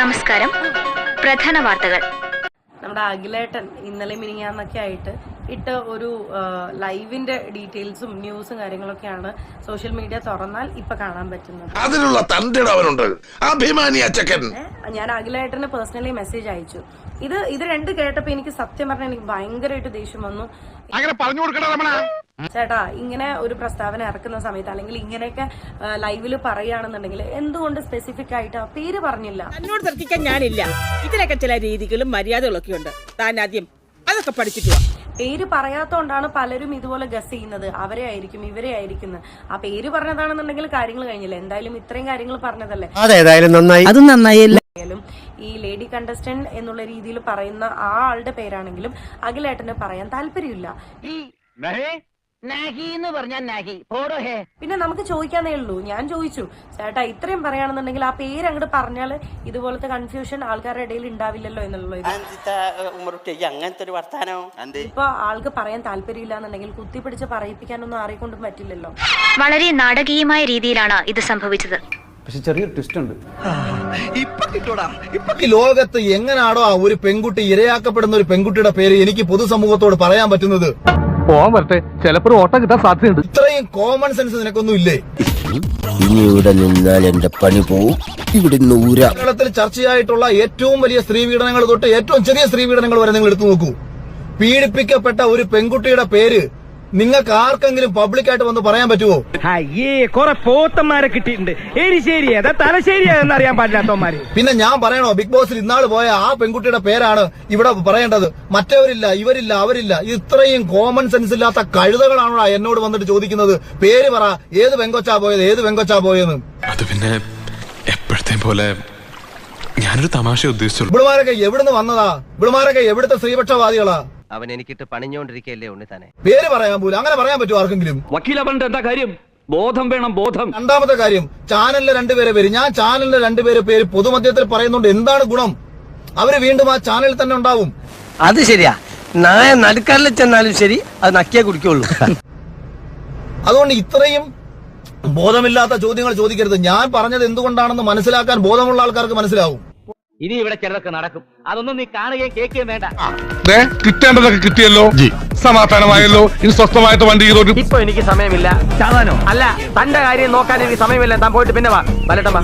നമസ്കാരം. പ്രധാന വാർത്തകൾ. നമ്മുടെ അഖിലേട്ടൻ ഇന്നലെ മിനിങ്ങാന്നൊക്കെ ആയിട്ട് ഇട്ട ഒരു ലൈവിന്റെ ഡീറ്റെയിൽസും ന്യൂസും കാര്യങ്ങളൊക്കെയാണ് സോഷ്യൽ മീഡിയ തുറന്നാൽ ഇപ്പൊ കാണാൻ പറ്റുന്നത്. അതിനുള്ള തന്റെ ഞാൻ അഖിലേട്ടന് പേഴ്സണലി മെസ്സേജ് അയച്ചു. ഇത് ഇത് രണ്ട് കേട്ടപ്പോ എനിക്ക് സത്യം പറഞ്ഞാൽ എനിക്ക് ഭയങ്കരമായിട്ട് ദേഷ്യം വന്നു. അങ്ങനെ പറഞ്ഞു കൊടുക്കണ ചേട്ടാ ഇങ്ങനെ ഒരു പ്രസ്താവന ഇറക്കുന്ന സമയത്ത് അല്ലെങ്കിൽ ഇങ്ങനെയൊക്കെ ലൈവിൽ പറയുകയാണെന്നുണ്ടെങ്കിൽ എന്തുകൊണ്ട് സ്പെസിഫിക് ആയിട്ട് ആ പേര് പറഞ്ഞില്ല? എന്നോട് തർക്കിക്കാൻ ഞാനില്ല. ഇതിനൊക്കെ ചില രീതികളും മര്യാദകളൊക്കെ ഉണ്ട്. താൻ ആദ്യം അതൊക്കെ പഠിച്ചിട്ട് വാ. പേര് പറയാത്തോണ്ടാണ് പലരും ഇതുപോലെ ഗസ് ചെയ്യുന്നത്. അവരെ ആയിരിക്കും ഇവരെ ആയിരിക്കുന്നത് ആ പേര് പറഞ്ഞതാണെന്നുണ്ടെങ്കിൽ കാര്യങ്ങൾ കഴിഞ്ഞില്ല? എന്തായാലും ഇത്രയും കാര്യങ്ങൾ പറഞ്ഞതല്ലേ? അതേതായാലും നന്നായി. അത് നന്നായില്ല ആയാലും ഈ ലേഡി കണ്ടസ്റ്റന്റ് എന്നുള്ള രീതിയിൽ പറയുന്ന ആ ആളുടെ പേരാണെങ്കിലും അഖിലേട്ടന് പറയാൻ താല്പര്യമില്ല. എന്ന് പറഞ്ഞാൽ നഹി. പോടോ ഹേ. പിന്നെ നമുക്ക് ചോദിക്കാന്നേ ഉള്ളൂ. ഞാൻ ചോദിച്ചു ചേട്ടാ ഇത്രയും പറയുകയാണെന്നുണ്ടെങ്കിൽ ആ പേര് അങ്ങോട്ട് പറഞ്ഞാൽ ഇതുപോലത്തെ കൺഫ്യൂഷൻ ആൾക്കാരുടെ ഇടയിൽ ഉണ്ടാവില്ലല്ലോ എന്നുള്ളത് അങ്ങനത്തെ ഒരു വർത്താനോ? ഇപ്പൊ ആൾക്ക് പറയാൻ താല്പര്യമില്ല എന്നുണ്ടെങ്കിൽ കുത്തിപ്പിടിച്ച് പറയിപ്പിക്കാനൊന്നും ആരെക്കൊണ്ടും പറ്റില്ലല്ലോ. വളരെ നാടകീയമായ രീതിയിലാണ് ഇത് സംഭവിച്ചത്. പക്ഷെ ചെറിയൊരു ട്വിസ്റ്റ് ഉണ്ട്. ഈ ലോകത്ത് എങ്ങനാണോ ആ ഒരു പെൺകുട്ടി ഇരയാക്കപ്പെടുന്ന ഒരു പെൺകുട്ടിയുടെ പേര് എനിക്ക് പൊതുസമൂഹത്തോട് പറയാൻ പറ്റുന്നത്? പോവാൻ വരട്ടെ. ചിലപ്പോൾ ഓട്ടം കിട്ടാൻ സാധ്യതയുണ്ട്. ഇത്രയും കോമൺ സെൻസ് നിനക്കൊന്നും ഇല്ലേ? ഇനി ഇവിടെ നിന്നാൽ എന്റെ പണി പോവും. ഇവിടെ നൂര കേരളത്തിൽ ചർച്ചയായിട്ടുള്ള ഏറ്റവും വലിയ സ്ത്രീ പീഡനങ്ങൾ തൊട്ട് ഏറ്റവും ചെറിയ സ്ത്രീ പീഡനങ്ങൾ വരെ നിങ്ങൾ എടുത്തു നോക്കൂ. പീഡിപ്പിക്കപ്പെട്ട ഒരു പെൺകുട്ടിയുടെ പേര് നിങ്ങൾക്ക് ആർക്കെങ്കിലും പബ്ലിക്കായിട്ട് വന്ന് പറയാൻ പറ്റുമോ അയ്യേ കുറെ പോത്തന്മാരെ കിട്ടിയിട്ടുണ്ട്. എരിശ്ശേരി ഏതാ തലശ്ശേരി പാടില്ലാത്തവന്മാര്. പിന്നെ ഞാൻ പറയണോ ബിഗ് ബോസിൽ ഇന്നാൾ പോയ ആ പെൺകുട്ടിയുടെ പേരാണ് ഇവിടെ പറയേണ്ടത്. മറ്റവരില്ല ഇവരില്ല അവരില്ല. ഇത്രയും കോമൺ സെൻസ് ഇല്ലാത്ത കഴുതകളാണോ എന്നോട് വന്നിട്ട് ചോദിക്കുന്നത്? പേര് പറ ഏത് വെങ്കൊച്ചാ പോയത് ഏത് വെങ്കൊച്ചാ പോയെന്ന്? അത് പിന്നെ എപ്പോഴത്തെ പോലെ ഞാനൊരു തമാശ ഉദ്ദേശിച്ചു ഇവിടുമാരൊക്കെ എവിടുന്ന് വന്നതാ? ഇവിടുമാരൊക്കെ എവിടുത്തെ സ്ത്രീപക്ഷവാദികളാ? അവൻ എനിക്കിട്ട് പണിഞ്ഞോണ്ടിരിക്കല്ലേ ഉണ്ണി തന്നെ പേര് പറയാൻ പോലും അങ്ങനെ പറയാൻ പറ്റുമോ ആർക്കെങ്കിലും? വക്കീല പറഞ്ഞിട്ട് എന്താ കാര്യം? ബോധം വേണം ബോധം. രണ്ടാമത്തെ കാര്യം ചാനലിലെ രണ്ടുപേരെ പേര് ഞാൻ ചാനലിലെ രണ്ടുപേരെ പേര് പൊതുമധ്യത്തിൽ പറയുന്നുണ്ട്. എന്താണ് ഗുണം? അവർ വീണ്ടും ആ ചാനലിൽ തന്നെ ഉണ്ടാവും. അത് ശരിയാ. നായ നടുക്കാരിൽ ചെന്നാലും ശരി അത് നക്കിയേ കുടിക്കുള്ളൂ. അതുകൊണ്ട് ഇത്രയും ബോധമില്ലാത്ത ചോദ്യങ്ങൾ ചോദിക്കരുത്. ഞാൻ പറഞ്ഞത് എന്തുകൊണ്ടാണെന്ന് മനസ്സിലാക്കാൻ ബോധമുള്ള ആൾക്കാർക്ക് മനസ്സിലാവും. ഇനി ഇവിടെ ചിലതൊക്കെ നടക്കും. അതൊന്നും നീ കാണുകയും കേൾക്കുകയും വേണ്ട. കിട്ടേണ്ടതൊക്കെ കിട്ടിയല്ലോ. സമാധാനമായല്ലോ. ഇനി സ്വസ്ഥമായിട്ട് വണ്ടി ചെയ്തോട്ട് ഇപ്പൊ എനിക്ക് സമയമില്ല. ചാവാനോ? അല്ല തന്റെ കാര്യം നോക്കാൻ എനിക്ക് സമയമില്ല. താൻ പോയിട്ട് പിന്നെ വാ. വലട്ടം വാ.